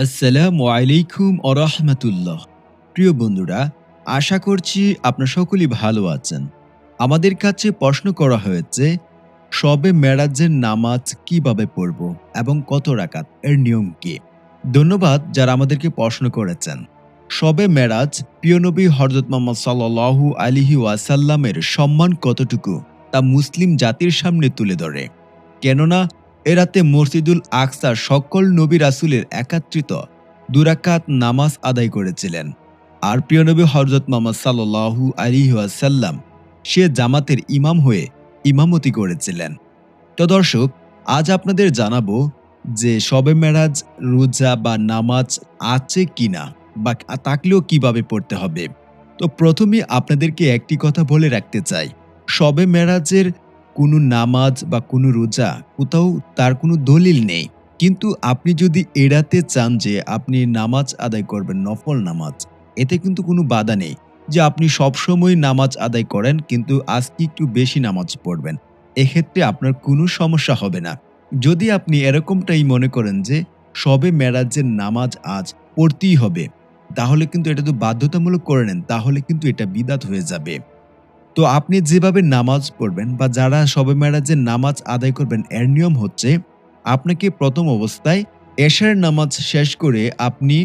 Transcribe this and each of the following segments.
আসসালামু আলাইকুম আরহামাতুল্লাহ প্রিয় বন্ধুরা, আশা করছি আপনার সকলেই ভালো আছেন। আমাদের কাছে প্রশ্ন করা হয়েছে, সবে মেরাজের নামাজ কীভাবে পড়ব এবং কত রাকাত, এর নিয়ম কি? ধন্যবাদ যারা আমাদেরকে প্রশ্ন করেছেন। সবে মেরাজ প্রিয়নবী হরজত মোহাম্মদ সাল্লাহু আলিহি ওয়াসাল্লামের সম্মান কতটুকু, তা মুসলিম জাতির সামনে তুলে ধরে। কেননা এ রাতে মসজিদুল আকসার সকল নবী রাসুলের একাত্রিত দুরাকাত নামাজ আদায় করেছিলেন। আর প্রিয় নবী হরজত মোহাম্মদ সাল্লু আলী ওয়াসাল্লাম সে জামাতের ইমাম হয়ে ইমামতি করেছিলেন। তো দর্শক, আজ আপনাদের জানাব যে শবে মেরাজ, রোজা বা নামাজ আছে কি না বা থাকলেও কীভাবে পড়তে হবে। তো প্রথমে আপনাদেরকে একটি কথা বলে রাখতে চাই। শবে মেরাজের কোনো নামাজ বা কোনো রোজা কোথাও তার কোনো দলিল নেই। কিন্তু আপনি যদি এড়াতে চান যে আপনি নামাজ আদায় করবেন, নফল নামাজ, এতে কিন্তু কোনো বাধা নেই যে আপনি সবসময় নামাজ আদায় করেন কিন্তু আজকে একটু বেশি নামাজ পড়বেন। এক্ষেত্রে আপনার কোনো সমস্যা হবে না। যদি আপনি এরকমটাই মনে করেন যে সবে মেরাজের নামাজ আজ পড়তেই হবে, তাহলে কিন্তু এটা তো বাধ্যতামূলক করে নেন, তাহলে কিন্তু এটা বিদাত হয়ে যাবে। তো আপনি যেভাবে নামাজ পড়বেন বা যারা সবে মেরাজের নামাজ আদায় করবেন, এর নিয়ম হচ্ছে আপনাকে প্রথম অবস্থায় এশার নামাজ শেষ করে আপনি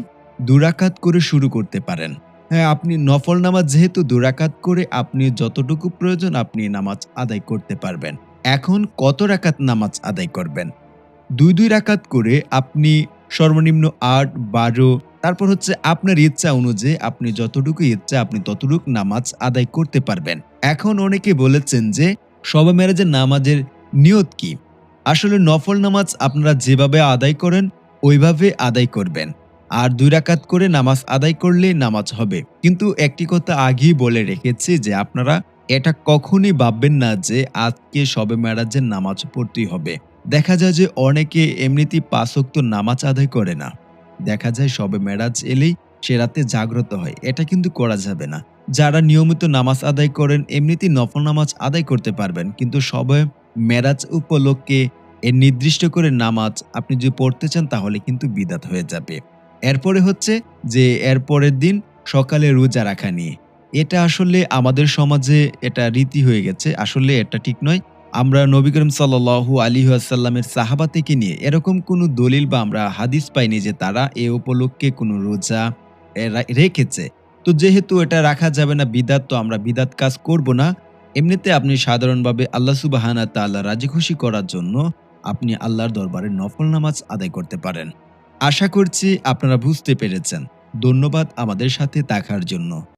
দুরাকাত করে শুরু করতে পারেন। হ্যাঁ আপনি নফল নামাজ যেহেতু দুরাকাত করে আপনি যতটুকু প্রয়োজন আপনি নামাজ আদায় করতে পারবেন। এখন কত রাকাত নামাজ আদায় করবেন? দুই দুই রাকাত করে আপনি সর্বনিম্ন আট, বারো তারপর হচ্ছে আপনার ইচ্ছা অনুযায়ী আপনি যতটুকু ইচ্ছা, আপনি ততটুকু নামাজ আদায় করতে পারবেন। এখন অনেকে বলেছেন যে সবে মেরাজের নামাজের নিয়ত কি? আসলে নফল নামাজ আপনারা যেভাবে আদায় করেন, ওইভাবে আদায় করবেন। আর দুই রাকাত করে নামাজ আদায় করলে নামাজ হবে। কিন্তু একটি কথা আগেই বলে রেখেছি যে আপনারা এটা কখনই ভাববেন না যে আজকে সবে মেরাজের নামাজ পড়তেই হবে। দেখা যায় যে অনেকে এমনিতেই পাঁচক্ত নামাজ আদায় করে না। দেখা যায় সবে মেরাজ এলেই সে রাতে জাগ্রত হয়। এটা কিন্তু করা যাবে না। যারা নিয়মিত নামাজ আদায় করেন, এমনিতেই নফল নামাজ আদায় করতে পারবেন। কিন্তু সবে মেরাজ উপলক্ষে এর নির্দিষ্ট করে নামাজ আপনি যদি পড়তে চান, তাহলে কিন্তু বিদাত হয়ে যাবে। এরপরে হচ্ছে যে এর পরের দিন সকালে রোজা রাখা নিয়ে। এটা আসলে আমাদের সমাজে এটা রীতি হয়ে গেছে। আসলে এটা ঠিক নয়। আমরা নবী করিম সাল্লু আলী আসাল্লামের সাহাবা থেকে নিয়ে এরকম কোনো দলিল বা আমরা হাদিস পাইনি যে তারা এ উপলক্ষে কোনো রোজা রেখেছে। তো যেহেতু এটা রাখা যাবে না, বিদাত, তো আমরা বিদাত কাজ করব না। এমনিতে আপনি সাধারণভাবে আল্লাহ সুবাহানা তাল্লাহ রাজি খুশি করার জন্য আপনি আল্লাহর দরবারে নফল নামাজ আদায় করতে পারেন। আশা করছি আপনারা বুঝতে পেরেছেন। ধন্যবাদ আমাদের সাথে থাকার জন্য।